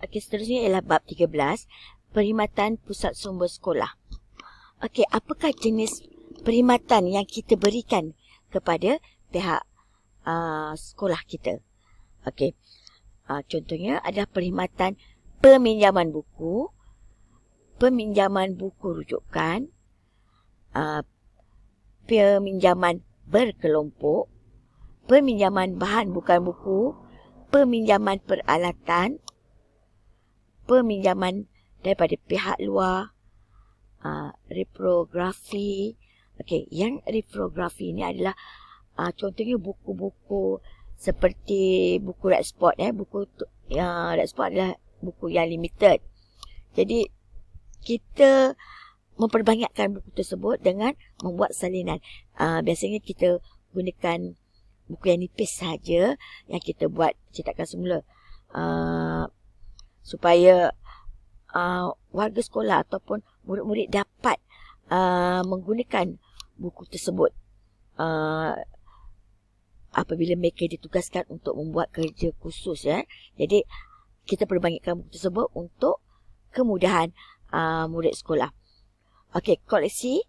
Okey, seterusnya ialah bab 13, perkhidmatan pusat sumber sekolah. Okey, apakah jenis perkhidmatan yang kita berikan kepada pihak uh, sekolah kita? Okey, uh, contohnya adalah perkhidmatan peminjaman buku, peminjaman buku rujukan, uh, peminjaman berkelompok, peminjaman bahan bukan buku, peminjaman peralatan, peminjaman daripada pihak luar, uh, reprografi. Okey, yang reprografi ini adalah uh, contohnya buku-buku seperti buku red spot eh buku yang red spot adalah buku yang limited. Jadi kita memperbanyakkan buku tersebut dengan membuat salinan. Uh, biasanya kita gunakan buku yang nipis saja yang kita buat cetakan semula. Uh, supaya uh, warga sekolah ataupun murid-murid dapat uh, menggunakan buku tersebut uh, apabila mereka ditugaskan untuk membuat kerja khusus ya. Jadi kita perbanyakkan buku tersebut untuk kemudahan uh, murid sekolah. Okey, koleksi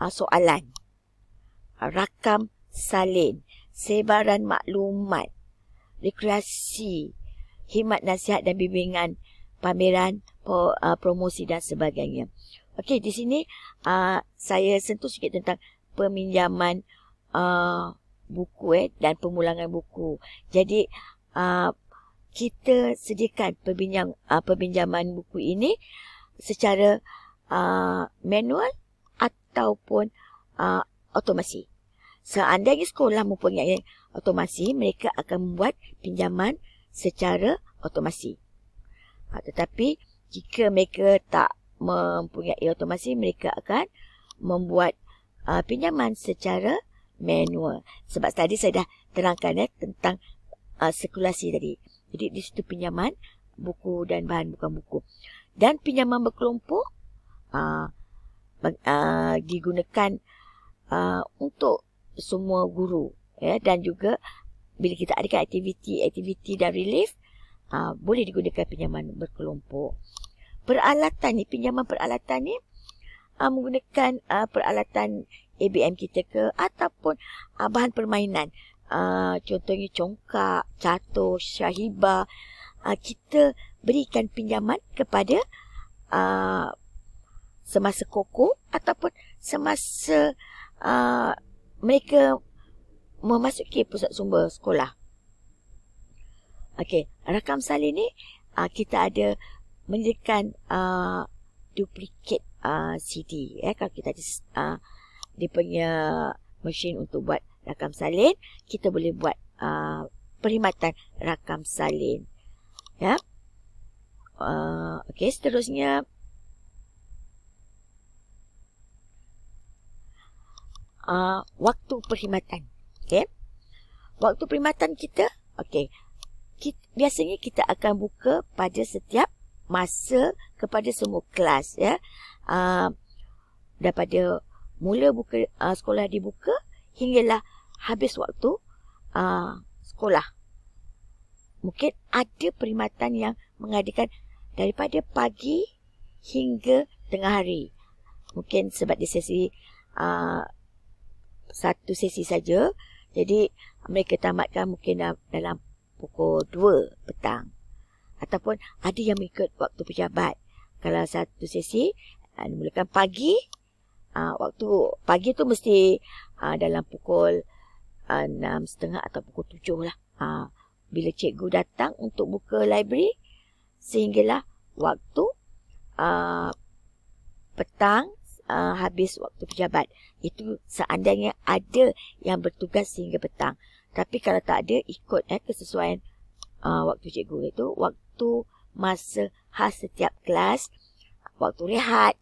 uh, soalan. Rakam salin, sebaran maklumat, rekreasi, khidmat nasihat dan bimbingan, pameran, uh, promosi dan sebagainya. Okey, di sini uh, saya sentuh sikit tentang peminjaman uh, buku eh, dan pemulangan buku. Jadi, uh, kita sediakan peminjam, uh, peminjaman buku ini secara uh, manual ataupun uh, otomasi. Seandainya sekolah mempunyai otomasi, mereka akan membuat pinjaman secara otomasi. Ha, tetapi jika mereka tak mempunyai otomasi, mereka akan membuat uh, pinjaman secara manual. Sebab tadi saya dah terangkan eh, tentang uh, sirkulasi tadi. Jadi di situ pinjaman buku dan bahan bukan buku. Dan pinjaman berkelompok uh, uh, digunakan uh, untuk semua guru ya dan juga bila kita adakan aktiviti-aktiviti dan relief, uh, boleh digunakan pinjaman berkelompok. Peralatan ni, pinjaman peralatan ni uh, menggunakan uh, peralatan ABM kita ke ataupun uh, bahan permainan. Uh, contohnya congkak, catur, syahibah. Uh, kita berikan pinjaman kepada uh, semasa koko ataupun semasa uh, mereka memasuki pusat sumber sekolah. Okey, rakam salin ni uh, kita ada menyediakan uh, duplikat uh, CD eh kalau kita ada uh, dia punya mesin untuk buat rakam salin, kita boleh buat uh, perkhidmatan rakam salin. Ya. Uh, okey, seterusnya uh, waktu perkhidmatan. Okey. Waktu perkhidmatan kita, okey. Kita, biasanya kita akan buka pada setiap masa kepada semua kelas ya. Uh, daripada mula buka uh, sekolah dibuka hinggalah habis waktu uh, sekolah. Mungkin ada perkhidmatan yang mengadakan daripada pagi hingga tengah hari. Mungkin sebab di sesi uh, satu sesi saja. Jadi mereka tamatkan mungkin dalam pukul 2 petang. Ataupun ada yang mengikut waktu pejabat. Kalau satu sesi uh, dimulakan pagi, uh, waktu pagi tu mesti uh, dalam pukul uh, 6.30 atau pukul 7 lah. Bila cikgu datang untuk buka library, sehinggalah waktu petang uh, habis waktu pejabat. Itu seandainya ada yang bertugas sehingga petang. Tapi kalau tak ada, ikut eh, kesesuaian uh, waktu cikgu itu. Waktu masa khas setiap kelas, waktu rehat,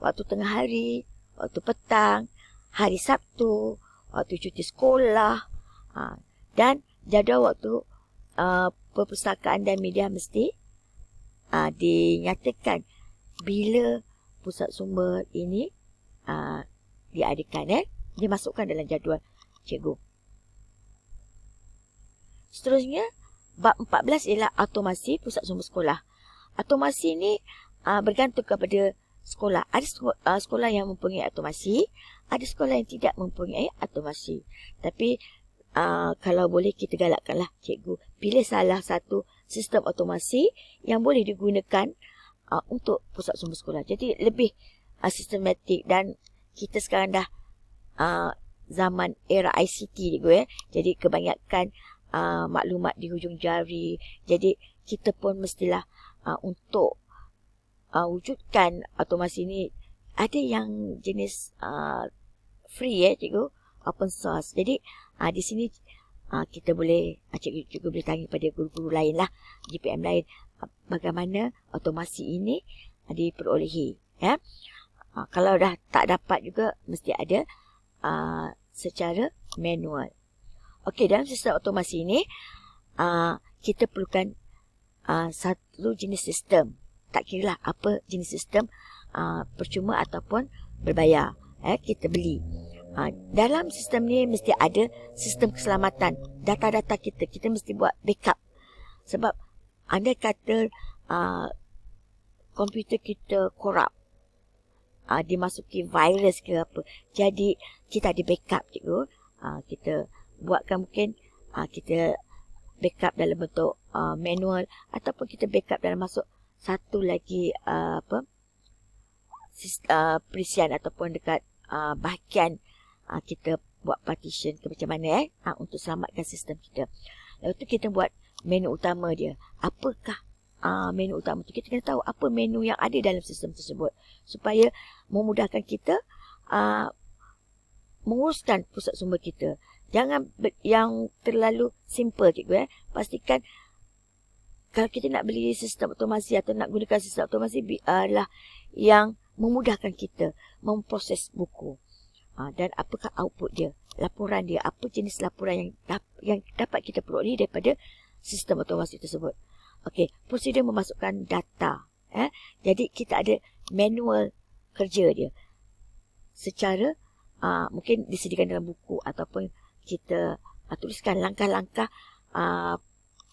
waktu tengah hari, waktu petang, hari Sabtu, waktu cuti sekolah. Uh, dan jadual waktu uh, perpustakaan dan media mesti uh, dinyatakan bila pusat sumber ini uh, diadakan eh dimasukkan dalam jadual cikgu. Seterusnya bab 14 ialah automasi pusat sumber sekolah. Automasi ni uh, bergantung kepada sekolah. Ada sekolah, uh, sekolah yang mempunyai automasi, ada sekolah yang tidak mempunyai automasi. Tapi uh, kalau boleh kita galakkanlah cikgu pilih salah satu sistem automasi yang boleh digunakan uh, untuk pusat sumber sekolah. Jadi lebih uh, sistematik dan kita sekarang dah uh, zaman era ICT cikgu eh. Jadi kebanyakan uh, maklumat di hujung jari. Jadi kita pun mestilah uh, untuk uh, wujudkan automasi ni ada yang jenis uh, free eh cikgu open source. Jadi uh, di sini uh, kita boleh uh, cikgu juga boleh tanya pada guru-guru lain lah GPM lain bagaimana automasi ini uh, diperolehi ya. Uh, kalau dah tak dapat juga mesti ada uh, secara manual. Okey dalam sistem automasi ini uh, kita perlukan uh, satu jenis sistem. Tak kira lah apa jenis sistem uh, percuma ataupun berbayar. Eh, kita beli. Ha, dalam sistem ni mesti ada sistem keselamatan. Data-data kita, kita mesti buat backup. Sebab anda kata uh, komputer kita korup. Uh, dimasuki virus ke apa. Jadi kita ada backup cikgu. Uh, kita buatkan mungkin uh, kita backup dalam bentuk uh, manual. Ataupun kita backup dalam masuk satu lagi uh, apa uh, perisian ataupun dekat uh, bahagian uh, kita buat partition ke macam mana eh uh, untuk selamatkan sistem kita. Lepas tu kita buat menu utama dia. Apakah uh, menu utama tu? Kita kena tahu apa menu yang ada dalam sistem tersebut supaya memudahkan kita uh, menguruskan pusat sumber kita. Jangan yang terlalu simple cikgu eh. Pastikan kalau kita nak beli sistem otomasi atau nak gunakan sistem otomasi adalah yang memudahkan kita memproses buku ha, dan apakah output dia, laporan dia, apa jenis laporan yang yang dapat kita peroleh daripada sistem otomasi tersebut. Okey, prosedur memasukkan data. Eh? Jadi kita ada manual kerja dia. Secara uh, mungkin disediakan dalam buku ataupun kita uh, tuliskan langkah-langkah uh,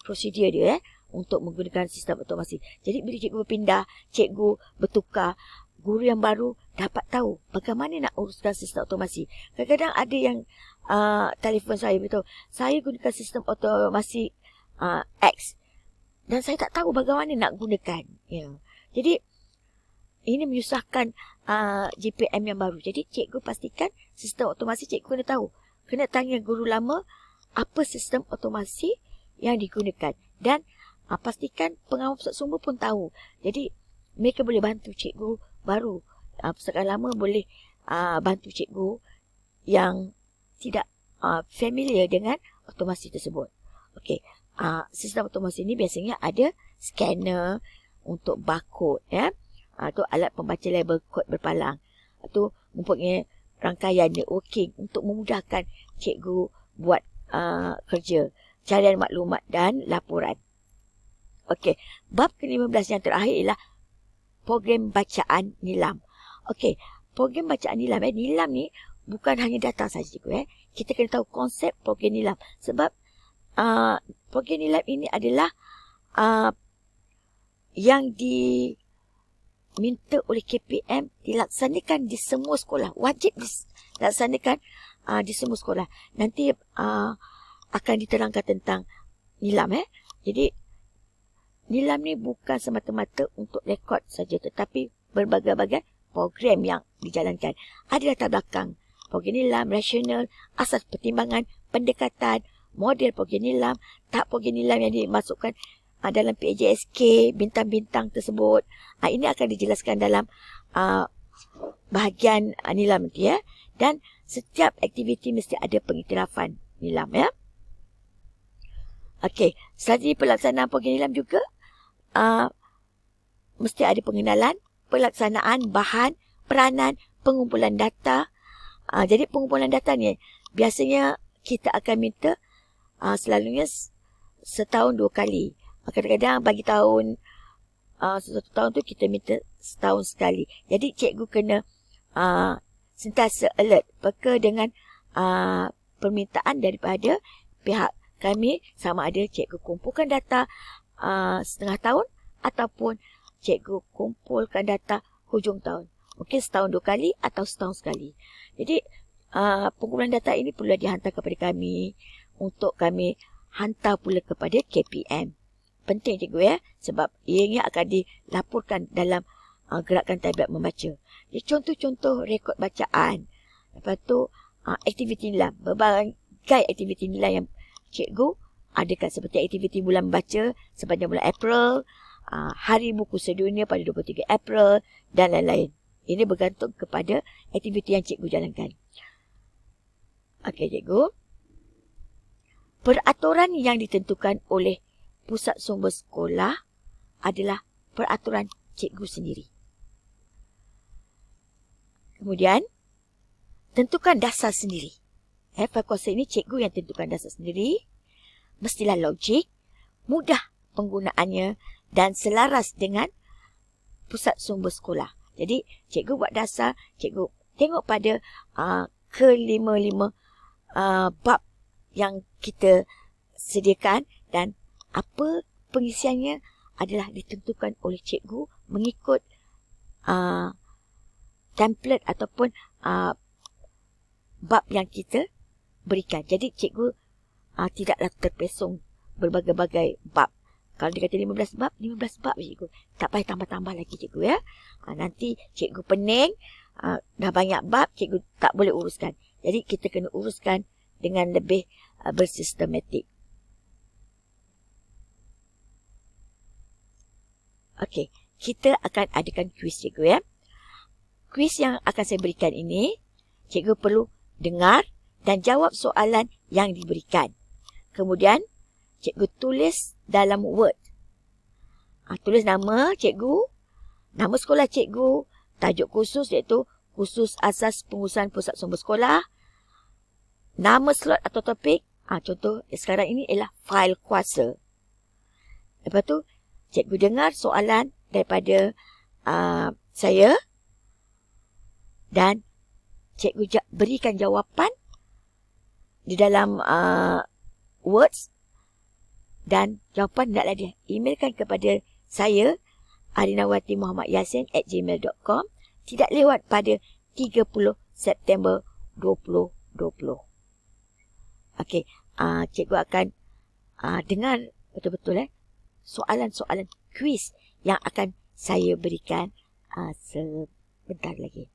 prosedur dia eh, untuk menggunakan sistem otomasi. Jadi bila cikgu berpindah, cikgu bertukar, guru yang baru dapat tahu bagaimana nak uruskan sistem otomasi. Kadang-kadang ada yang uh, telefon saya betul. Saya gunakan sistem otomasi uh, X dan saya tak tahu bagaimana nak gunakan. Ya. Jadi ini menyusahkan uh, GPM yang baru. Jadi cikgu pastikan sistem otomasi cikgu kena tahu. Kena tanya guru lama apa sistem otomasi yang digunakan dan uh, pastikan pengawal pusat sumber pun tahu. Jadi mereka boleh bantu cikgu baru uh, pustakaan lama boleh uh, bantu cikgu yang tidak uh, familiar dengan otomasi tersebut. Okey, uh, sistem otomasi ini biasanya ada scanner untuk barcode ya. Uh, alat pembaca label kod berpalang. Atau mempunyai rangkaian networking untuk memudahkan cikgu buat uh, kerja, carian maklumat dan laporan. Okey, bab ke-15 yang terakhir ialah program bacaan nilam. Okey, program bacaan nilam eh nilam ni bukan hanya data saja cikgu eh. Kita kena tahu konsep program nilam sebab uh, program nilam ini adalah uh, yang diminta oleh KPM dilaksanakan di semua sekolah. Wajib dilaksanakan uh, di semua sekolah. Nanti uh, akan diterangkan tentang nilam eh. Jadi Nilam ni bukan semata-mata untuk rekod saja tetapi berbagai-bagai program yang dijalankan. Ada latar belakang program nilam, rasional, asas pertimbangan, pendekatan, model program nilam, tak program nilam yang dimasukkan uh, dalam PAJSK, bintang-bintang tersebut. Uh, ini akan dijelaskan dalam uh, bahagian uh, nilam nanti ya. Dan setiap aktiviti mesti ada pengiktirafan nilam ya. Okey, strategi pelaksanaan program nilam juga uh, mesti ada pengenalan, pelaksanaan, bahan, peranan, pengumpulan data. Uh, jadi pengumpulan data ni biasanya kita akan minta uh, selalunya setahun dua kali. Kadang-kadang bagi tahun uh, satu tahun tu kita minta setahun sekali. Jadi cikgu kena uh, sentiasa alert peka dengan uh, permintaan daripada pihak kami sama ada cikgu kumpulkan data uh, setengah tahun ataupun cikgu kumpulkan data hujung tahun. Mungkin setahun dua kali atau setahun sekali. Jadi uh, pengumpulan data ini perlu dihantar kepada kami untuk kami hantar pula kepada KPM. Penting cikgu ya sebab ianya akan dilaporkan dalam uh, gerakan tablet membaca. Jadi contoh-contoh rekod bacaan. Lepas tu uh, aktiviti nilai. Berbagai aktiviti nilai yang cikgu adakan seperti aktiviti bulan membaca sepanjang bulan April, uh, hari buku sedunia pada 23 April dan lain-lain. Ini bergantung kepada aktiviti yang cikgu jalankan. Okey, cikgu. Peraturan yang ditentukan oleh pusat sumber sekolah adalah peraturan cikgu sendiri. Kemudian, tentukan dasar sendiri. Eh, kuasa ini cikgu yang tentukan dasar sendiri. Mestilah logik, mudah penggunaannya dan selaras dengan pusat sumber sekolah. Jadi cikgu buat dasar, cikgu tengok pada uh, kelima-lima uh, bab yang kita sediakan dan apa pengisiannya adalah ditentukan oleh cikgu mengikut uh, template ataupun uh, bab yang kita berikan. Jadi cikgu uh, tidaklah terpesong berbagai-bagai bab. Kalau dia kata 15 bab, 15 bab cikgu. Tak payah tambah-tambah lagi cikgu ya. Ha, nanti cikgu pening, ha, dah banyak bab, cikgu tak boleh uruskan. Jadi kita kena uruskan dengan lebih uh, bersistematik. Okey, kita akan adakan kuis cikgu ya. Kuis yang akan saya berikan ini, cikgu perlu dengar dan jawab soalan yang diberikan. Kemudian, cikgu tulis dalam Word. Ha, tulis nama cikgu, nama sekolah cikgu, tajuk khusus iaitu khusus asas pengurusan pusat sumber sekolah, nama slot atau topik, ha, contoh sekarang ini ialah fail kuasa. Lepas tu, cikgu dengar soalan daripada uh, saya dan cikgu berikan jawapan di dalam uh, words dan jawapan hendaklah dia emailkan kepada saya Arinawati Muhammad Yasin at gmail.com tidak lewat pada 30 September 2020. Okey, uh, cikgu akan uh, dengar betul-betul eh soalan-soalan kuis yang akan saya berikan uh, sebentar lagi.